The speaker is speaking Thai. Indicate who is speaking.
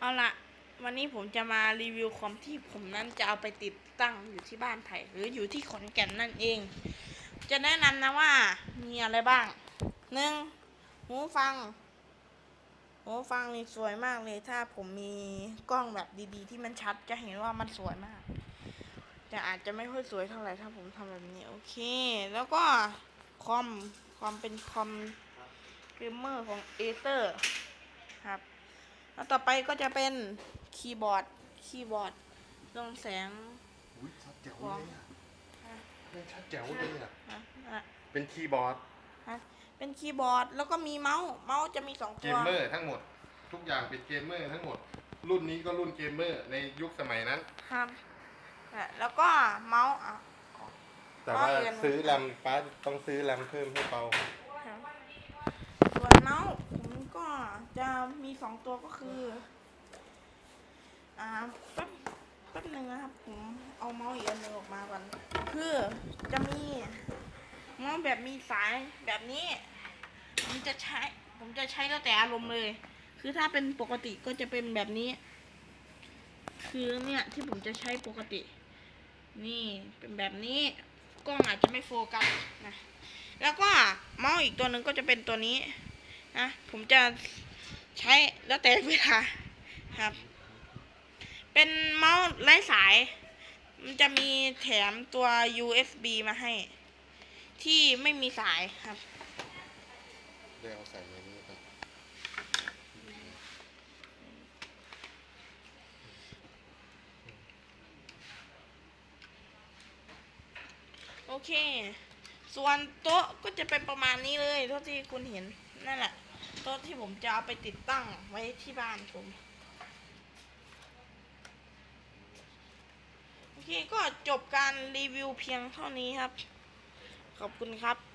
Speaker 1: เอาละวันนี้ผมจะมารีวิวคอมที่ผมนั้นจะเอาไปติดตั้งอยู่ที่บ้านไผ่หรืออยู่ที่ขอนแก่นนั่นเอง จะแนะนำนะว่ามีอะไรบ้างหนึ่งหูฟังหูฟังนี่สวยมากเลยถ้าผมมีกล้องแบบดีๆ ที่มันชัดจะเห็นว่ามันสวยมาก แต่อาจจะไม่ค่อยสวยเท่าไหร่ถ้าผมทำแบบนี้โอเค แล้วก็คอมความเป็นคอมเกมเมอร์ของเอเตอร์ แล้วต่อไปก็จะเป็นคีย์บอร์ด คีย์บอร์ดเรืองแสง
Speaker 2: อุ้ยชัดแจ๋วเลยอะ
Speaker 1: อะ
Speaker 2: เฮ้ยชัดแจ๋วเลยอะ
Speaker 1: นะนะ
Speaker 2: เป็นคีย์บอร์ด
Speaker 1: ฮะเป็นคีย์บอร์ดแล้วก็มีเมาส์ เมาส์จะมีสอง
Speaker 2: เก
Speaker 1: ตัว
Speaker 2: มเมอร์ทั้งหมด ทุกอย่างเป็นเกมเมอร์ทั้งหมด รุ่นนี้ก็รุ่นเกมเมอร์ในยุคสมัยนั้น
Speaker 1: ครับอะแล้วก็เมาส์อะ
Speaker 2: แต่ว่า
Speaker 1: อ๋อเรียน
Speaker 2: ซื้อแรมป้าต้องซื้อแรมเพิ่มให้เปา
Speaker 1: ครับส่วนเมาส์ผม ก็จะมีสองตัวก็คือ อ่าแป๊บแป๊บหนึ่งนะครับ ผมเอาเมาส์อีกอันหนึ่งออกมาก่อน คือจะมีเมาส์แบบมีสายแบบนี้ ผมจะใช้ ผมจะใช้แล้วแต่อารมณ์เลย คือถ้าเป็นปกติก็จะเป็นแบบนี้ คือเนี่ยที่ผมจะใช้ปกติ นี่เป็นแบบนี้กล้องอาจจะไม่โฟกัสนะ แล้วก็เมาส์อีกตัวหนึ่งก็จะเป็นตัวนี้ นะผมจะใช้แล้วแต่เวลาครับ เป็นเมาส์ไร้สาย มันจะมีแถมตัว USB มาให้ ที่ไม่มีสายครับ
Speaker 2: เดี๋ยวเอาใส่ในนี้ครับ
Speaker 1: โอเค ส่วนโต๊ะก็จะเป็นประมาณนี้เลยเท่าที่คุณเห็นนั่นแหละโต๊ะที่ผมจะเอาไปติดตั้งไว้ที่บ้านผมโอเคก็จบการรีวิวเพียงเท่านี้ครับ ขอบคุณครับ